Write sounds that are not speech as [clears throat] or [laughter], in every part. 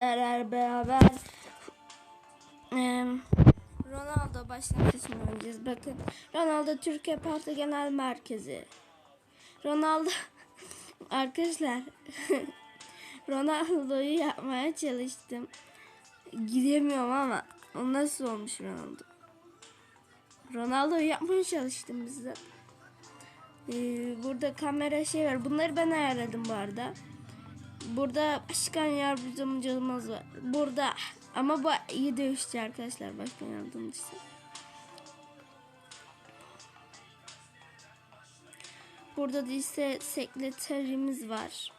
beraber eee, Ronaldo başlangıçını oynayacağız. Bakın Ronaldo Türkiye Parti Genel Merkezi. Ronaldo [laughs] arkadaşlar [laughs] Ronaldo'yu yapmaya çalıştım. Gidemiyorum ama o nasıl olmuş Ronaldo? Ronaldo'yu yapmaya çalıştım bize. Ee, burada kamera şey var. Bunları ben ayarladım bu arada. Burada başkan yardımcımız var. Burada ama bu iyi dövüşçü arkadaşlar başkan yardımcısı. Burada da ise sekreterimiz var.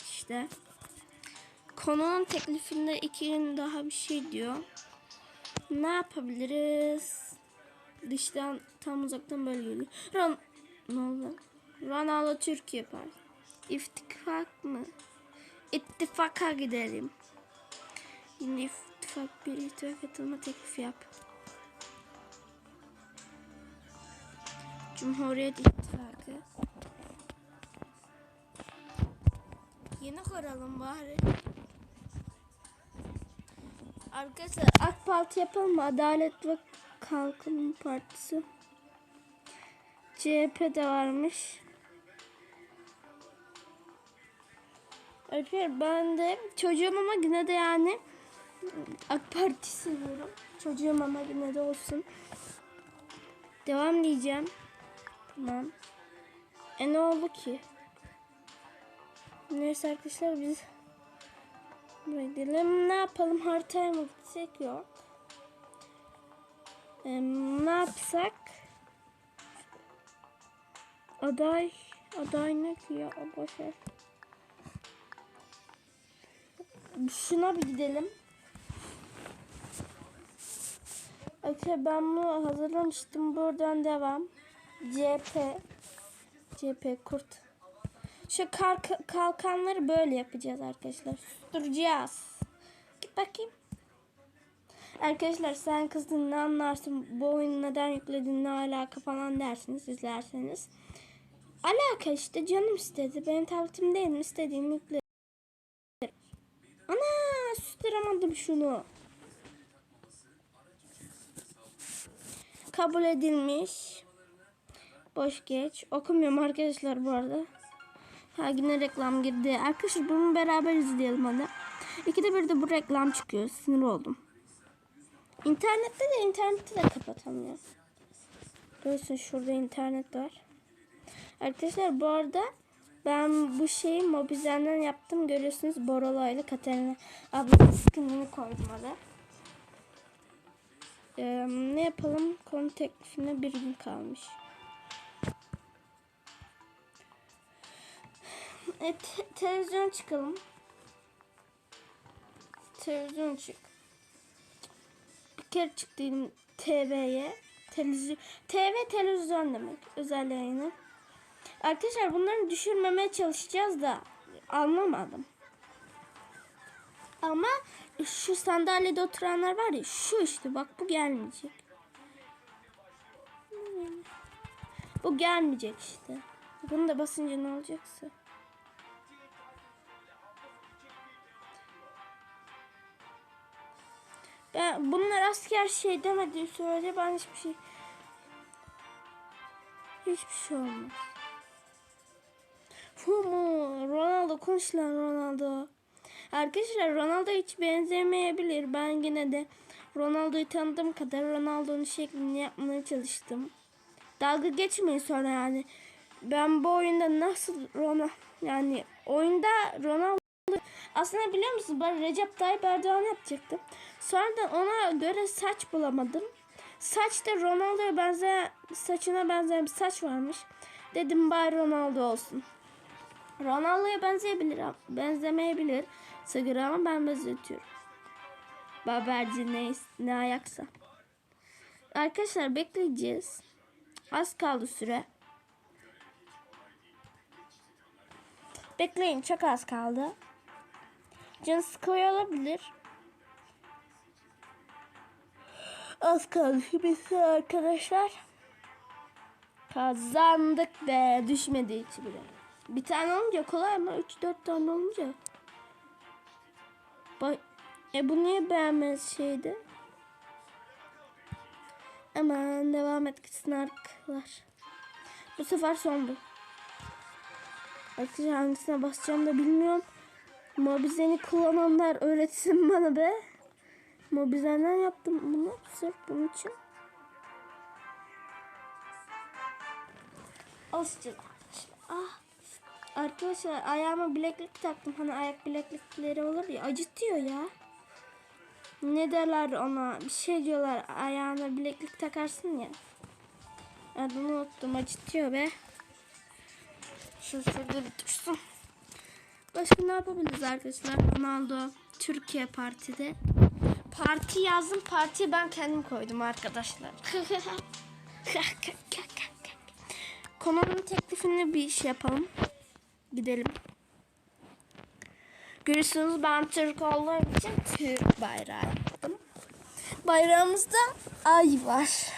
İşte. Konunun teklifinde iki gün daha bir şey diyor. Ne yapabiliriz? Dıştan tam uzaktan böyle geliyor. Ron ne oldu? Ronaldo Türkiye Parti. İttifak mı? İttifaka gidelim. Yine ittifak bir ittifak katılma teklifi yap. Cumhuriyet İttifakı. Yeni kuralım bari. Arkadaşlar AK Parti yapalım mı? Adalet ve Kalkınma Partisi. CHP de varmış. Arkadaşlar ben de çocuğum ama yine de yani AK Parti seviyorum. Çocuğum ama yine de olsun. Devam diyeceğim. Tamam. E ne oldu ki? Neyse arkadaşlar biz buraya gidelim. Ne yapalım? Haritaya mı gitsek? Yok. Ee, ne yapsak? Aday aday ne ki ya? Boşver. Şuna bir gidelim. Arkadaşlar ben bunu hazırlamıştım. Buradan devam. CP CP kurt. Şu kalk kalkanları böyle yapacağız arkadaşlar. Susturacağız. Git bakayım. Arkadaşlar sen kızdın ne anlarsın bu oyunu neden yükledin ne alaka falan dersiniz izlerseniz. Alaka işte canım istedi. Benim tabletim değil mi istediğimi yükledim. Ana susturamadım şunu. Kabul edilmiş. Boş geç. Okumuyorum arkadaşlar bu arada. Ha yine reklam girdi. Arkadaşlar bunu beraber izleyelim hadi. İkide bir de bu reklam çıkıyor. Sinir oldum. İnternette de internette de kapatamıyor. Görüyorsun şurada internet var. Arkadaşlar bu arada ben bu şeyi Mobizen'den yaptım. Görüyorsunuz Borolo ile Katerina ablanın skinini koydum orada. Ee, ne yapalım? Konu teklifine bir gün kalmış. E, te- televizyon çıkalım. Televizyon çık. Bir kere çıktıydım TV'ye. Televizyon, TV televizyon demek. Özel yayını. Arkadaşlar bunları düşürmemeye çalışacağız da anlamadım. Ama şu sandalyede oturanlar var ya şu işte bak bu gelmeyecek. Bu gelmeyecek işte. Bunu da basınca ne olacaksa. Ben bunlar asker şey demediği sürece ben hiçbir şey hiçbir şey olmaz. Fumu Ronaldo konuş lan Ronaldo. Arkadaşlar Ronaldo hiç benzemeyebilir. Ben yine de Ronaldo'yu tanıdığım kadar Ronaldo'nun şeklini yapmaya çalıştım. Dalga geçmeyin sonra yani. Ben bu oyunda nasıl Ronaldo yani oyunda Ronaldo aslında biliyor musunuz ben Recep Tayyip Erdoğan yapacaktım. Sonradan ona göre saç bulamadım. Saçta Ronaldo'ya benzeyen saçına benzeyen bir saç varmış. Dedim bari Ronaldo olsun. Ronaldo'ya benzeyebilir benzemeyebilir. Sigara ama ben benzetiyorum. Baberci ne, ne ayaksa. Arkadaşlar bekleyeceğiz. Az kaldı süre. Bekleyin çok az kaldı. Can sıkıyor olabilir. Az kaldı bitti arkadaşlar. Kazandık be. Düşmedi hiç bile. Bir tane olunca kolay ama 3-4 tane olunca Ba- e bu niye beğenmez şeydi? Hemen devam et gitsin arkadaşlar. Bu sefer son bu. Arkadaşlar hangisine basacağım da bilmiyorum. Mobizen'i kullananlar öğretsin bana be. Mobizen'den yaptım bunu sırf bunun için. Asacağız arkadaşlar. Ah. Arkadaşlar ayağıma bileklik taktım. Hani ayak bileklikleri olur ya acıtıyor ya. Ne derler ona? Bir şey diyorlar ayağına bileklik takarsın ya. Adını unuttum acıtıyor be. Şu şurada bir dursun. Başka ne yapabiliriz arkadaşlar? Ronaldo Türkiye partide. Parti yazdım. Partiyi ben kendim koydum arkadaşlar. [laughs] Konunun teklifini bir iş yapalım. Gidelim. Görüyorsunuz ben Türk olduğum için Türk bayrağı yaptım. Bayrağımızda ay var.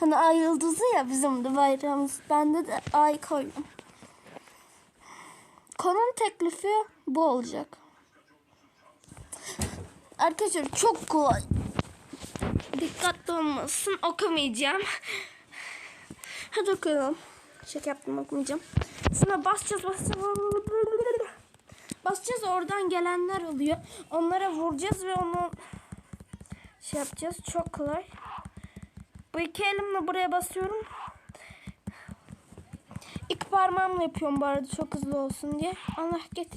Hani ay yıldızı ya bizim de bayrağımız. Bende de ay koydum. Konunun teklifi bu olacak. Arkadaşlar çok kolay. Dikkatli olmasın okumayacağım. Hadi okuyalım. Şaka yaptım okumayacağım. Şuna basacağız basacağız. Basacağız oradan gelenler oluyor. Onlara vuracağız ve onu şey yapacağız. Çok kolay. Bu iki elimle buraya basıyorum. İlk parmağımla yapıyorum bu arada çok hızlı olsun diye. Allah git.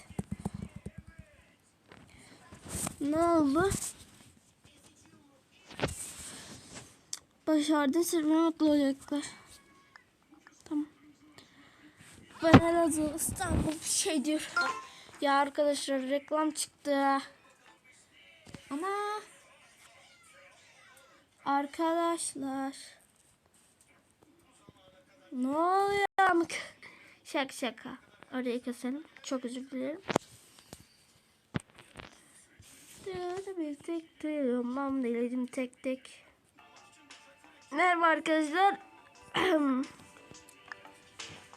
Ne oldu? Başardın sırrı mutlu olacaklar. Tamam. Ben Elazığ İstanbul bir şey diyor. Ya arkadaşlar reklam çıktı. Ana. Arkadaşlar. Ne oluyor? Şaka şaka. Orayı keselim. Çok özür dilerim. Bir tek duyulmam diledim tek tek. Merhaba arkadaşlar. [clears throat]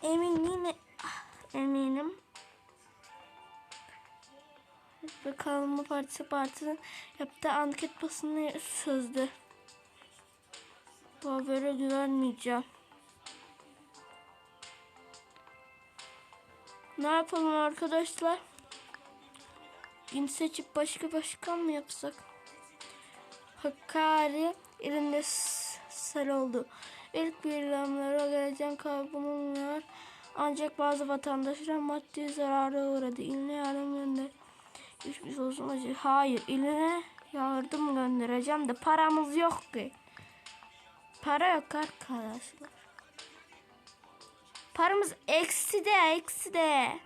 Emin yine ah, eminim. Ve Kalma Partisi Parti'nin yaptığı anket basını sözde. Bu habere güvenmeyeceğim. Ne yapalım arkadaşlar? Gün seçip başka başkan mı yapsak? Hakkari elinde s- sel oldu. İlk birlamlara geleceğin kaybolunuyor. Ancak bazı vatandaşlar maddi zarara uğradı. İline yardım gönder. Hiçbir olsun acı. Hayır, iline yardım göndereceğim de paramız yok ki. Para yok arkadaşlar. Paramız eksi de eksi de.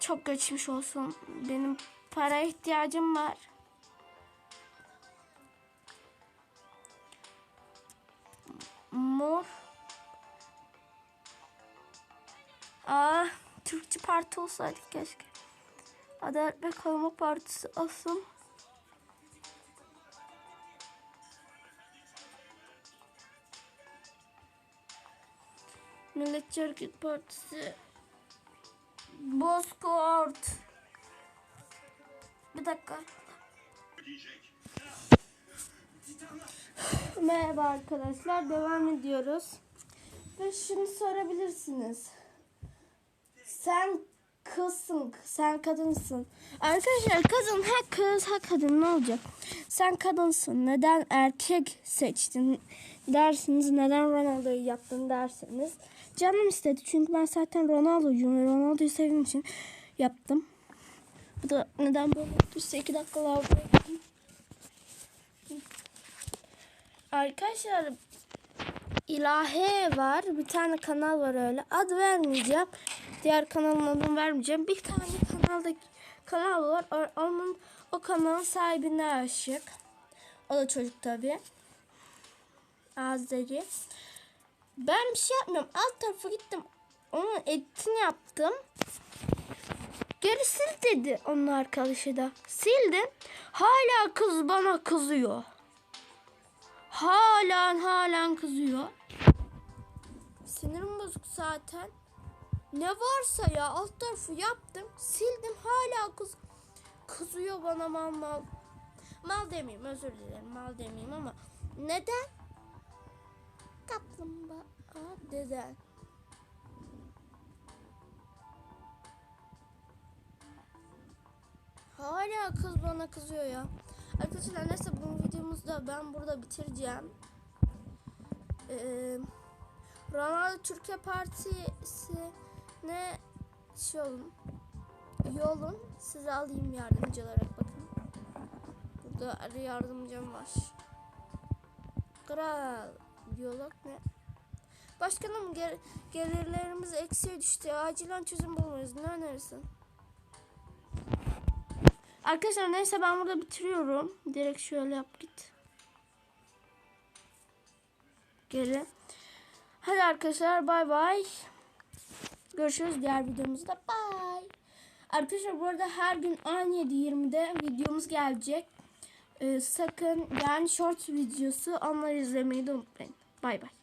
Çok geçmiş olsun. Benim para ihtiyacım var. Mor. Aa, Türkçü parti olsaydı keşke. Adalet ve Kalma Partisi olsun. Milletçi Hareket Partisi. Bozkurt. Bir dakika. [sighs] Merhaba arkadaşlar. Devam ediyoruz. Ve şunu sorabilirsiniz. Sen kızsın, sen kadınsın. Arkadaşlar kadın ha kız ha kadın ne olacak? Sen kadınsın. Neden erkek seçtin dersiniz. Neden Ronaldo'yu yaptın derseniz. Canım istedi. Çünkü ben zaten Ronaldo'cuyum ve Ronaldo'yu sevdiğim için yaptım. Bu da neden böyle olduysa iki dakika lavaboya gittim. Arkadaşlar İlahi var. Bir tane kanal var öyle. Ad vermeyeceğim. Diğer kanalın adını vermeyeceğim. Bir tane kanalda kanal var. Onun o kanalın sahibine aşık. O da çocuk tabi. Azeri. Ben bir şey yapmıyorum. Alt tarafa gittim. Onun editini yaptım. Geri sil dedi onun arkadaşı da. Sildim. Hala kız bana kızıyor. Halen halen kızıyor. Sinirim bozuk zaten. Ne varsa ya alt tarafı yaptım. Sildim hala kız. kızıyor bana mal mal. Mal demeyeyim özür dilerim mal demeyeyim ama neden? Kaplumbağa neden? Hala kız bana kızıyor ya. Arkadaşlar neyse bu videomuzu da ben burada bitireceğim. Ee, Ronaldo Türkiye Partisi ne şey olun. İyi olun. Sizi alayım yardımcı olarak bakın. Burada yardımcım var. Kral diyalog ne? Başkanım gel gelirlerimiz eksiye düştü. Acilen çözüm bulmalıyız. Ne önerirsin? Arkadaşlar neyse ben burada bitiriyorum. Direkt şöyle yap git. Geri. Hadi arkadaşlar bay bay. Görüşürüz diğer videomuzda. Bye. Arkadaşlar bu arada her gün 17.20'de videomuz gelecek. Ee, sakın yani short videosu onları izlemeyi de unutmayın. Bay bay.